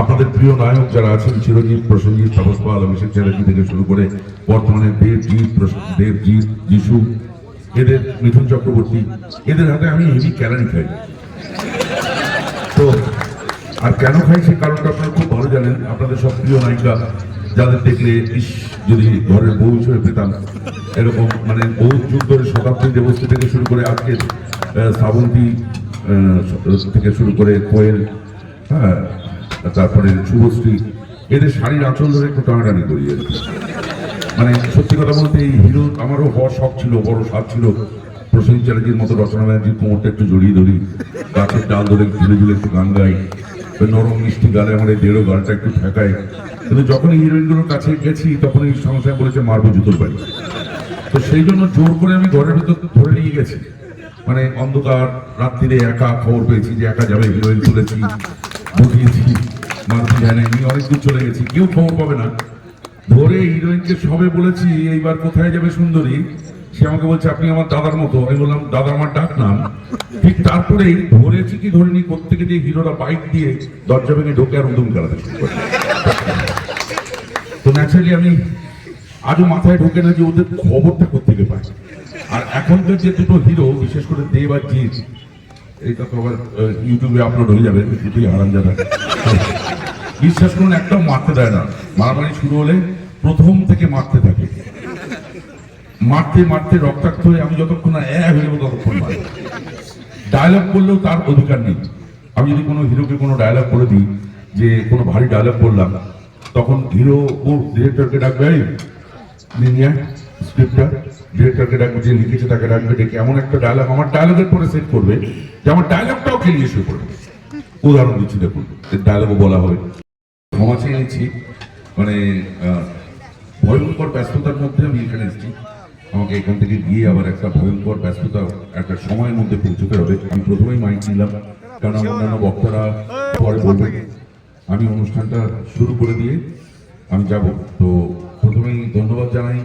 আপনাদের প্রিয় নায়ক যারা আছেন চিরঞ্জিত প্রসেনজিৎ তাপস অভিষেক চ্যাটার্জি থেকে শুরু করে বর্তমানে দেবজিৎ দেবজিৎ, যিশু, এদের মিঠুন চক্রবর্তী, এদের হাতে আমি হেভি ক্যালারি খাই। তো, আর কেন খাই সেই কারণটা আপনারা খুব ভালো জানেন। আপনাদের সব প্রিয় নায়িকা যাদের দেখলে, ইস, যদি ঘরের বউ হিসেবে পেতাম, এরকম মানে বহু যুগ ধরে শতাব্দী দেবশ্রী থেকে শুরু করে আজকে শ্রাবন্তী থেকে শুরু করে কোয়েল হ্যাঁ তারপরে শুভশ্রী, এদের শাড়ির আঁচল ধরে একটু টানাটানি করি মানে সত্যি কথা বলতে এই হিরো আমারও হওয়ার শখ ছিল, বড় স্বাদ ছিল। প্রসেনজিৎ চ্যাটার্জির মতো রচনা ব্যানার্জির কোমরটা একটু জড়িয়ে ধরি, গাছের ডাল ধরে ঝুলে ঝুলে একটু গান গাই নরম মিষ্টি গালে আমার এই দেড়ো গালটা একটু ঠেকায় কিন্তু যখন হিরোইনগুলোর কাছে গেছি, তখন এই সংসার বলেছে, মারবো জুতোর বাড়ি। তো সেই জন্য জোর করে আমি ঘরের ভিতর ধরে নিয়ে গেছি। মানে অন্ধকার, রাত্রিরে একা খবর পেয়েছি যে একা যাবে হিরোইন তুলেছি বুঝিয়েছি জানে, আমি অনেক দূর চলে গেছি, কেউ খবর পাবে না। ধরে হিরোইনকে সবে বলেছি, এইবার কোথায় যাবে সুন্দরী? সে আমাকে বলছে, আপনি আমার দাদার মতো। আমি বললাম দাদা আমার ডাক নাম। ঠিক তারপরেই ধরেছি কি ধরিনি কোথেকে দিয়ে হিরোরা বাইক দিয়ে দরজা ভেঙে ঢোকে আর উদুম করে তো ন্যাচারালি আমি আজও মাথায় ঢোকে না যে ওদের খবরটা কোথেকে পায়। আর এখনকার যে দুটো হিরো, বিশেষ করে দেব আর জিৎ, এইটা তো আবার ইউটিউবে আপলোড হয়ে যাবে, দুটোই আরাম যারা বিশ্বাস করুন একটাও মারতে দেয় না। মারামারি শুরু হলে প্রথম থেকে মারতে থাকে। মারতে মারতে রক্তাক্ত হয়ে আমি যতক্ষণ না এক হয়ে যাব ততক্ষণ ডায়লগ করলেও তার অধিকার নেই। আমি যদি কোনো হিরোকে কোনো ডায়লগ করে দিই, যে কোনো ভারী ডায়লগ করলাম, তখন হিরো, ও ডিরেক্টরকে ডাকবে নিয়ে স্ক্রিপ্টটা ডিরেক্টরকে ডাকবে, যে লিখেছে তাকে ডাকবে, ডেকে। এমন একটা ডায়লগ আমার ডায়লগের পরে সেট করবে, যে আমার ডায়লগটাও খেলিয়ে শুরু করবে। উদাহরণ দিচ্ছি, দেখুন ডায়লগও বলা হবে। ক্ষমা চেয়ে নিচ্ছি। মানে ভয়ঙ্কর ব্যস্ততার মধ্যে আমি এখানে এসেছি। আমাকে এখান থেকে গিয়ে আবার একটা ভয়ঙ্কর ব্যস্ততা, একটা সময়ের মধ্যে পৌঁছতে হবে। আমি প্রথমেই মাইক নিলাম, কারণ অন্যান্য বক্তারা পরে বলবেন আমি অনুষ্ঠানটা শুরু করে দিয়ে আমি যাব। তো প্রথমেই ধন্যবাদ জানাই।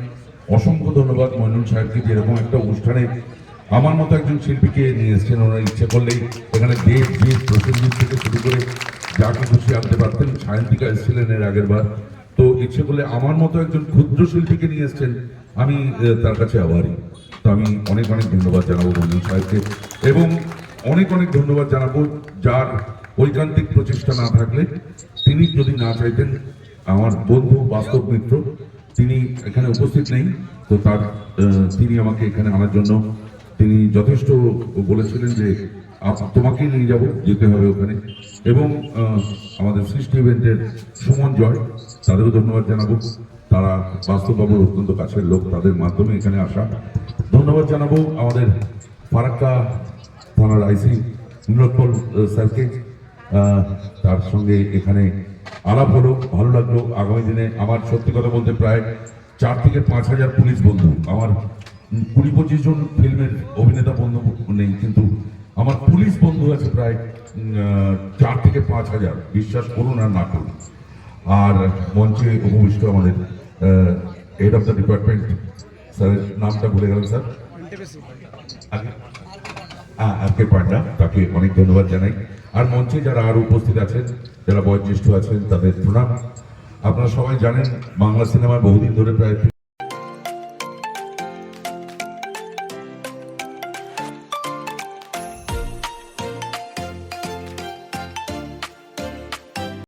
অসংখ্য ধন্যবাদ মইনুল সাহেবকে যেরকম একটা অনুষ্ঠানে আমার মতো একজন শিল্পীকে নিয়ে এসেছেন, ওনারা ইচ্ছে করলেই এখানে দেব জিৎ প্রসেনজিৎ থেকে শুরু করে যাকে খুশি আনতে পারতেন, সায়ন্তিকা এসেছিলেন এর আগের বার। তো ইচ্ছে করলে আমার মতো একজন ক্ষুদ্র শিল্পীকে নিয়ে এসেছেন, আমি তার কাছে আবারই। তো আমি অনেক অনেক ধন্যবাদ জানাব মইনুল সাহেবকে, এবং অনেক অনেক ধন্যবাদ জানাব যার ঐকান্তিক প্রচেষ্টা না থাকলে। তিনি যদি না চাইতেন, আমার বন্ধু, বাস্তব মিত্র, তিনি এখানে উপস্থিত নেই, তো তার তিনি আমাকে এখানে আনার জন্য তিনি যথেষ্ট বলেছিলেন যে তোমাকেই নিয়ে যাব, যেতে হবে ওখানে। এবং আমাদের সৃষ্টি ইভেন্টের সুমন জয়, তাদেরও ধন্যবাদ জানাব। তারা বাস্তববাবুর অত্যন্ত কাছের লোক, তাদের মাধ্যমে এখানে আসা। ধন্যবাদ জানাব আমাদের ফারাক্কা থানার আইসি নীলোৎপল স্যারকে। তার সঙ্গে এখানে আলাপ হলো, ভালো লাগল। আগামী দিনে আমার সত্যি কথা বলতে প্রায় চার থেকে পাঁচ হাজার পুলিশ বন্ধু, আমার কুড়ি পঁচিশ জন ফিল্মের অভিনেতা বন্ধু নেই কিন্তু আমার পুলিশ বন্ধু আছে প্রায় চার থেকে পাঁচ হাজার। বিশ্বাস করুন আর না করুন। আর মঞ্চে উপবিষ্ট আমাদের হেড অফ দ্য ডিপার্টমেন্ট স্যারের নামটা ভুলে গেলাম স্যার। হ্যাঁ, আর কে পান্ডা তাকে অনেক ধন্যবাদ জানাই। আর মঞ্চে যারা আর উপস্থিত আছেন যারা বয়োজ্যেষ্ঠ আছেন তাদের প্রণাম। আপনারা সবাই জানেন বাংলা সিনেমায় বহুদিন ধরে প্রায়